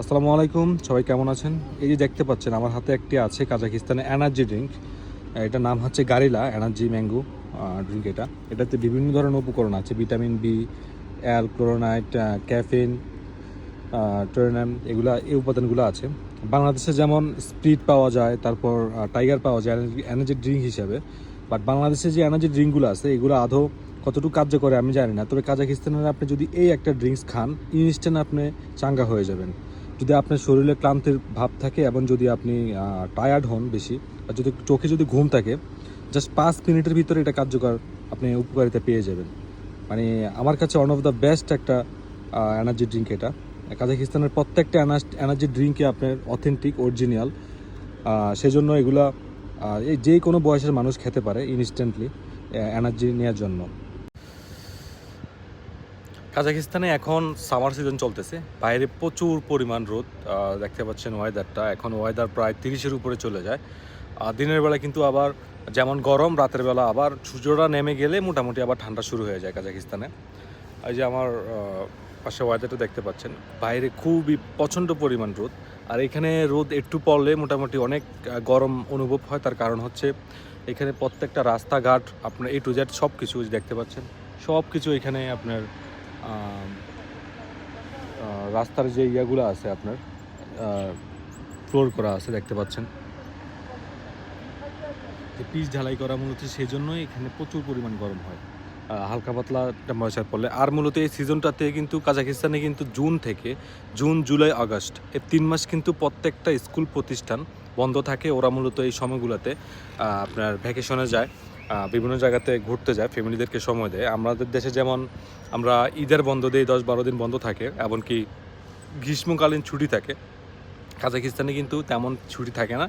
আসসালামু আলাইকুম, সবাই কেমন আছেন? এই যে দেখতে পাচ্ছেন, আমার হাতে একটি আছে কাজাকিস্তানের এনার্জি ড্রিঙ্ক। এটার নাম হচ্ছে গারিলা এনার্জি ম্যাঙ্গো ড্রিঙ্ক এটা। এটাতে বিভিন্ন ধরনের উপকরণ আছে, ভিটামিন বি, অ্যাল, ক্লোরোনাইট ক্যাফিন টোরেনাম, এগুলা, এই উপাদানগুলো আছে। বাংলাদেশে যেমন স্প্রিট পাওয়া যায়, তারপর টাইগার পাওয়া যায়, এনার্জি ড্রিঙ্ক হিসাবে। বাট বাংলাদেশে যে এনার্জি ড্রিঙ্কগুলো আছে, এগুলো আধো কতটুকু কার্য করে আমি জানি না। তবে কাজাকিস্তানের আপনি যদি এই একটা ড্রিঙ্কস খান, ইনস্ট্যান্ট আপনি চাঙ্গা হয়ে যাবেন। যদি আপনার শরীরে ক্লান্তির ভাব থাকে এবং যদি আপনি টায়ার্ড হন বেশি বা যদি চোখে যদি ঘুম থাকে জাস্ট পাঁচ মিনিটের ভিতরে এটা কার্যকর আপনি উপকারিতা পেয়ে যাবেন। মানে আমার কাছে ওয়ান অফ দ্য বেস্ট একটা এনার্জি ড্রিঙ্ক এটা। কাজাকিস্তানের প্রত্যেকটা এনার্জি ড্রিঙ্কে আপনার অথেন্টিক অরিজিনাল সেজন্য এগুলা যে কোনো বয়সের মানুষ খেতে পারে ইনস্ট্যান্টলি এনার্জি নেওয়ার জন্য। কাজাকিস্তানে এখন সামার সিজন চলতেছে। বাইরে প্রচুর পরিমাণ রোদ দেখতে পাচ্ছেন ওয়েদারটা এখন ওয়েদার প্রায় তিরিশের উপরে চলে যায়। আর দিনের বেলা কিন্তু আবার যেমন গরম, রাতের বেলা আবার সূর্যটা নেমে গেলে মোটামুটি আবার ঠান্ডা শুরু হয়ে যায় কাজাকিস্তানে এই যে আমার পাশে ওয়েদারটা দেখতে পাচ্ছেন, বাইরে খুবই প্রচণ্ড পরিমাণ রোদ। আর এখানে রোদ একটু পড়লে মোটামুটি অনেক গরম অনুভব হয়। তার কারণ হচ্ছে এখানে প্রত্যেকটা রাস্তাঘাট, আপনার এ টু জেড সব কিছু দেখতে পাচ্ছেন। সব কিছু এখানে আপনার রাস্তার যে ইয়াগুলো আছে আপনার ফ্লোর করা আছে, দেখতে পাচ্ছেন। যে পিচ ঢালাই করা মূলত সেই জন্যই এখানে প্রচুর পরিমাণ গরম হয়। হালকা পাতলা টেম্পারেচার পড়লে আর মূলত এই সিজনটাতে কিন্তু কাজাকিস্তানে কিন্তু জুন থেকে জুন, জুলাই, আগস্ট এই তিন মাস কিন্তু প্রত্যেকটা স্কুল প্রতিষ্ঠান বন্ধ থাকে। ওরা মূলত এই সময়গুলোতে আপনার ভ্যাকেশনে যায়। বিভিন্ন জায়গাতে ঘুরতে যায়, ফ্যামিলিদেরকে সময় দেয়। আমাদের দেশে যেমন আমরা ঈদের বন্ধ দিয়ে দশ বারো দিন বন্ধ থাকে, এমনকি গ্রীষ্মকালীন ছুটি থাকে। কাজাকিস্তানে কিন্তু তেমন ছুটি থাকে না।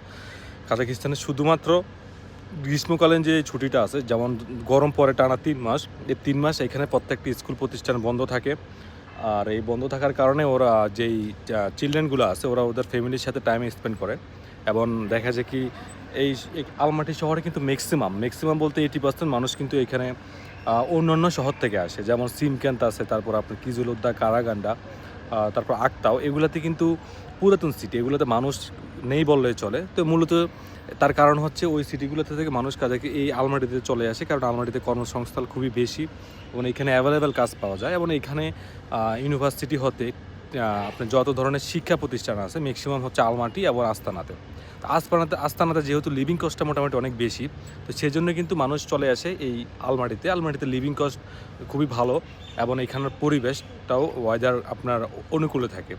কাজাকিস্তানে শুধুমাত্র গ্রীষ্মকালীন যে ছুটিটা আছে, যেমন গরম পরে টানা তিন মাস, এই তিন মাস এখানে প্রত্যেকটি স্কুল প্রতিষ্ঠান বন্ধ থাকে। আর এই বন্ধ থাকার কারণে ওরা যেই চিলড্রেনগুলো আছে, ওরা ওদের ফ্যামিলির সাথে টাইম স্পেন্ড করে। এবং দেখা যায় কি এই আলমাটি শহরে কিন্তু ম্যাক্সিমাম ম্যাক্সিমাম বলতে এইটি পার্সেন্ট মানুষ কিন্তু এখানে অন্যান্য শহর থেকে আসে। যেমন সিমক্যান্ত আছে, তারপর আপনার কিজুলুদ্দা কারাগান্ডা তারপর আকতাও এগুলাতে কিন্তু পুরাতন সিটি এগুলোতে মানুষ নেই বললেই চলে। তো মূলত তার কারণ হচ্ছে ওই সিটিগুলোতে থেকে মানুষ কাজে এই আলমারিতে চলে আসে, কারণ আলমারিতে কর্মসংস্থান খুবই বেশি এবং এখানে অ্যাভেলেবেল কাজ পাওয়া যায় এবং এখানে ইউনিভার্সিটি হতে আপনার যত ধরনের শিক্ষা প্রতিষ্ঠান আছে ম্যাক্সিমাম হচ্ছে আলমাটি এবং আস্তানাতে। আস্তানাতে আস্তানাতে যেহেতু লিভিং কস্টটা মোটামুটি অনেক বেশি, তো সেজন্য কিন্তু মানুষ চলে আসে এই আলমাটিতে আলমাটিতে লিভিং কস্ট খুবই ভালো এবং এখানের পরিবেশটাও ওয়েদার আপনার অনুকূলে থাকে।